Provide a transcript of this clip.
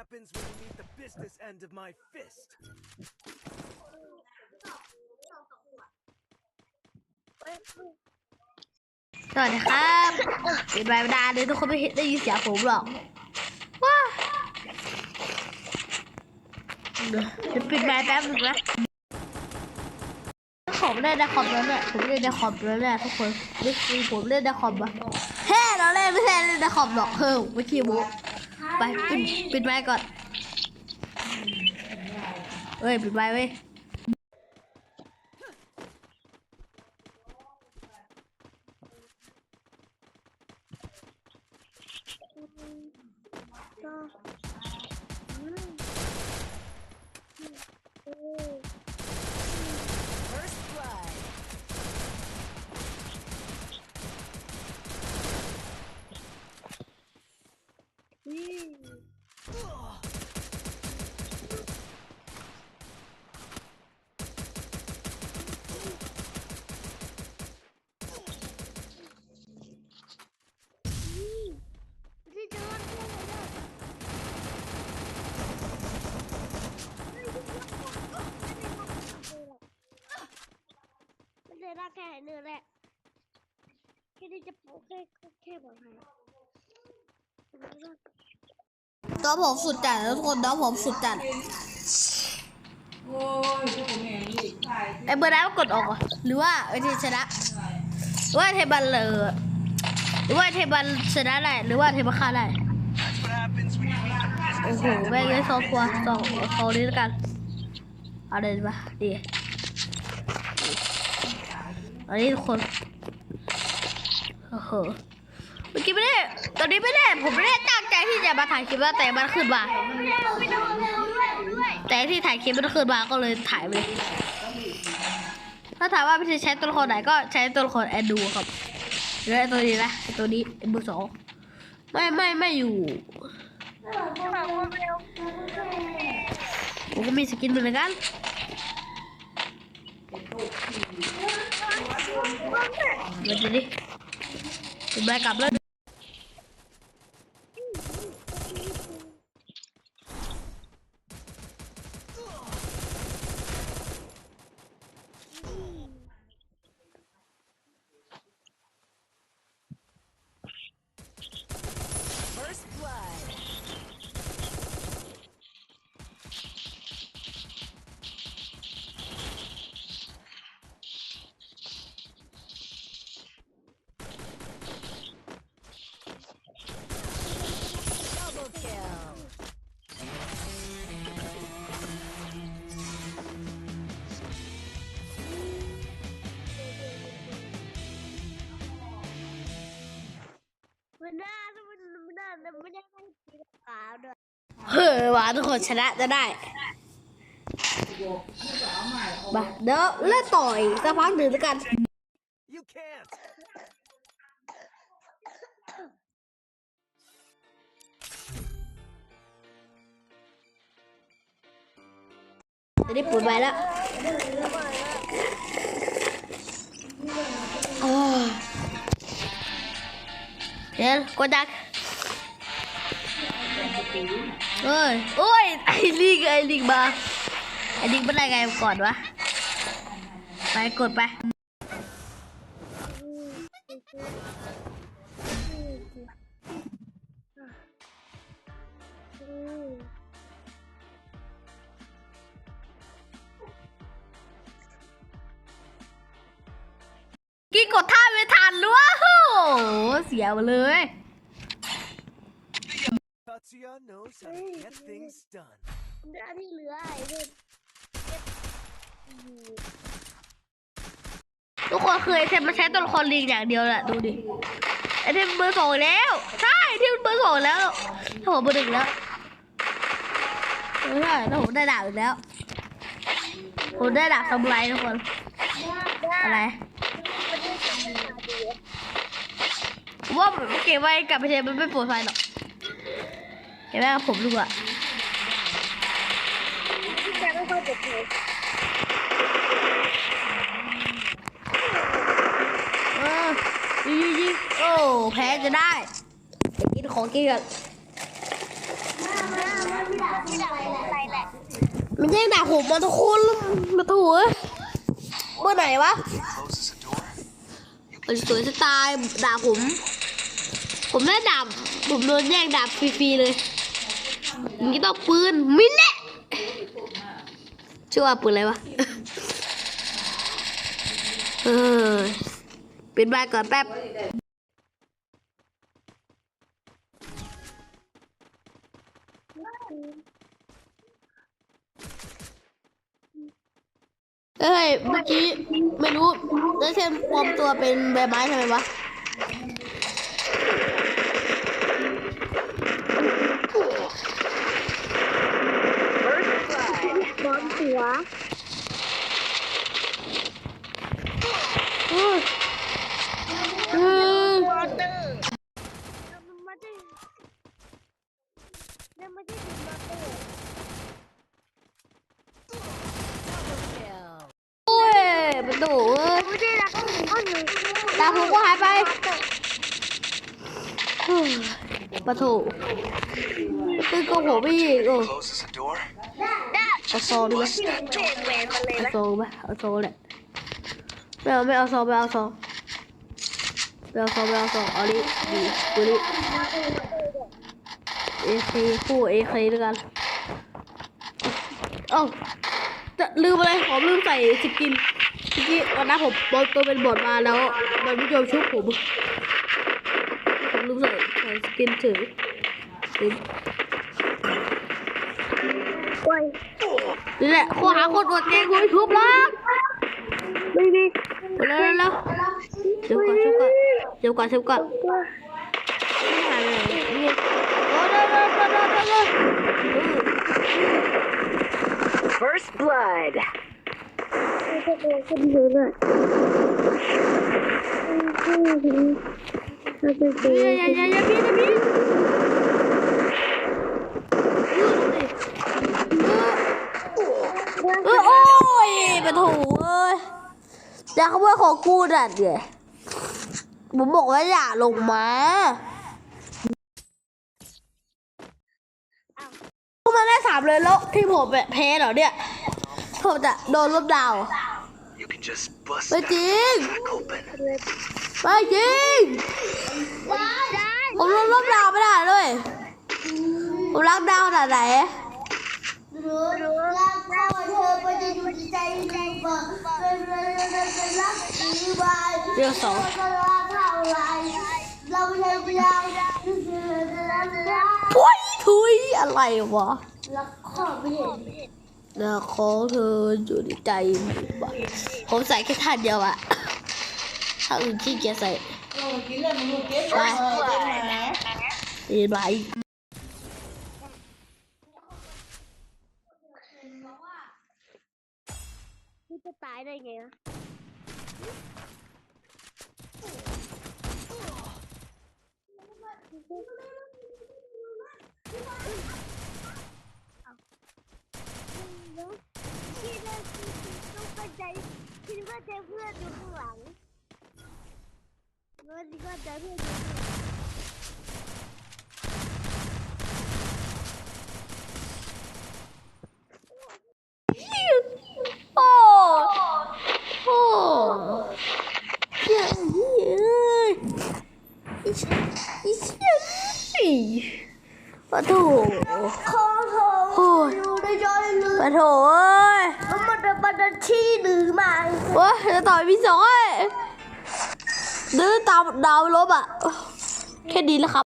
happens when you meet the business end of my fist. สวัสดีครับเปิดไมค์ไม่ได้เลยทุกคนไม่เห็นได้ยินเสียงผมหรอกว้าเดี๋ยวปิดไมค์แป๊บนึงนะผมเล่นในคอมแล้วเนี่ยผมเล่นในคอมแล้วเนี่ยทุกคนนี่คือผมเล่นในคอมอะเฮ้เราเล่นไม่ใช่เล่นในคอมหรอกเฮ้ยไม่ขี้โม้ ไปปิดปิดไม้ก่อนเฮ้ยปิดไม้เว้ย ก็อืมเออ First blood. อืม ที่จะรอดได้เลยนะไม่ได้รักแค่เนื้อแหละแค่ที่ จะปลูกแค่แค่บอกให้น้องผมสุดจัดแล้วทุกคนน้อผมสุดจัดไอ้เบอร์นั้นกดออกเหรอหรือว่าไอ้ที่ชนะหรือว่าเทบันเลยหรือว่าเทบันชนะได้หรือว่าเทบันฆ่าได้โอ้โหแม่งเลยสองตัวสองสองนี้แล้วกันเอาเลยดีป่ะดีอันนี้ทุกคน โอ้โหเมื่อกี้ไม่ได้ ตอนนี้ไม่ได้ ผมไม่ได้ตั้งใจที่จะมาถ่ายคลิปนะแต่มันขึ้นมา แต่ที่ถ่ายคลิปมันขึ้นมาก็เลยถ่ายไปเลยถ้าถามว่าพี่จะใช้ตัวละครไหนก็ใช้ตัวละครแอนดูครับหรือไอ้ตัวนี้นะไอตัวนี้ไอ้เบอร์สองไม่ไม่ไม่อยู่ผมก็มีสกินเหมือนกันมาดูดิ เป็นใบกลับเลย เฮ้ยว่าทุกคนชนะจะได้มาเดี๋ยวเล่นต่อยสักพักหนึ่งแล้วกัน You can't. จะได้ปวดใบแล้วโอ้ยเดี๋ยวกดดัก เอ้ยโอ้ยไอ้ลิงไอ้ลิงมาไอ้ลิงเป็นอะไรไงก่อนวะ ไปกดไปกี้กดท่าไม่ทันด้วยโอ้โหเสียไปเลย knows how to get things done. อันที่เหลือไอ้เนี่ยทุกคนเคยเทมมาใช้ตัวละครลิงอย่างเดียวแหละดูดิไอเทมเบอร์สองแล้ว ใช่เทมเบอร์สองแล้วถ้าผมเบอร์หนึ่งแล้วไม่ใช่ถ้าผมได้ดาบอีกแล้วผมได้ดาบซามูไรทุกคนอะไรผมว่าเก็บไว้กับไปเทมมันไม่ปลอดภัยหรอก แกแม่กับผมรู้อะแกไม่ค่ยิ่ยิงยิงโอ้แพ้จะได้กินของเกินกัมันยังด่าผมมาทุกคนมาถูเมื่อไหนวะสวยสไตล์ด่าผม ผมไม่ด่าผมโดนแย่งด่าฟรีๆเลย นก็ต้องปืนมินเน่ชื่อว่าปืนอะไรวะ เออเป็นบ้านก่อนแป๊บเอ้ย เมื่อกี้ ไม่รู้แล้วเชนปลอมตัวเป็นใบไม้ทำไมวะ บ อลหัวเออเออวอเตอร์มั เตอร์โอ้ยประตูเอ้ยไม่ได้รักก็หนูตาผมก็หายไปเฮ้ยประตูตึ้งก็ผมอีกโอ้ Closes a door. เอาซองดีไหมเปลี่ยนแหวนมาเลยเอานะซองไหมเอาซองแหละไม่เอาไม่เอาซองไม่เอาซองไม่เอาซองไม่เอาซองเอาดิดีกูดิเอเคคู่เอเคด้วยกันเอ้าจะลืมอะไรผมลืมใส่สกินเมื่อกี้วันนั้นผมบอลตัวเป็นบอดมาแล้วมันไม่ยอมชุบผมผมลืมใส่ใส่สกินเฉยลืมโอ้ย นี่แหละข้อหาคนอวดเก่งกูทุบแล้วไม่มีเร็วเร็วเร็วเดี๋ยวก่อนเดี๋ยวก่อนเดี๋ยวก่อนเดี๋ยวก่อนไม่หายไปไหนนี่โอ้เร็วเร็วเร็วเร็วเร็วเร็ว First blood. ไม่ใช่ตัว เลยเลยเราจะเจออย่าอยาอย่าเออโอ้ยปะโถเอ้ยจะขโมยของกูดัดเนี่ยผมบอกว่าอย่าลงมาพวกมันได้สามเลยแล้วที่ผมแพ้เหรอเนี่ย ผมจะโดนลบดาวไม่จริงไม่จริงผมลบลบดาวไม่ได้เลยผมรักดาวขนาดไหน รู้รู้รักพ่อเธอไปจะอยู่ใจดีกว่าเป็นเป็นรักดีกว่า เรื่องสองก็รักเท่าไรเราไม่ใช่เรารักรักทุยทุยอะไรวะรักข้อไม่เห็นนะของเธออยู่ในใจบ้าผมใส่แค่ท่านเดียวอะถ้าอื่นขี้เกียจใส่โอ้กินแล้วมันลูกเก็บไปเก็บมาเห็นไหมกูจะตายได้ไงวะ ที่เลิกต้องเข้าใจคิดว่าเจอเพื่อนอยู่ข้างหลังแล้วคิดว่าเจอเพื่อนอยู่ข้างหลังโอ้โอ้เชี่ยเอ้ยอีเชี่ยอีเชี่ย ปะโถคอเธอโอ้ยอยู่ในจอยลืมปะโถเอ้ยแล้วมันจะมันจะชี้หรือไม่โอ้ยจะต่อยพี่สองเอ้ยเดินตามดาวลบอะ แค่ดีแล้วครับ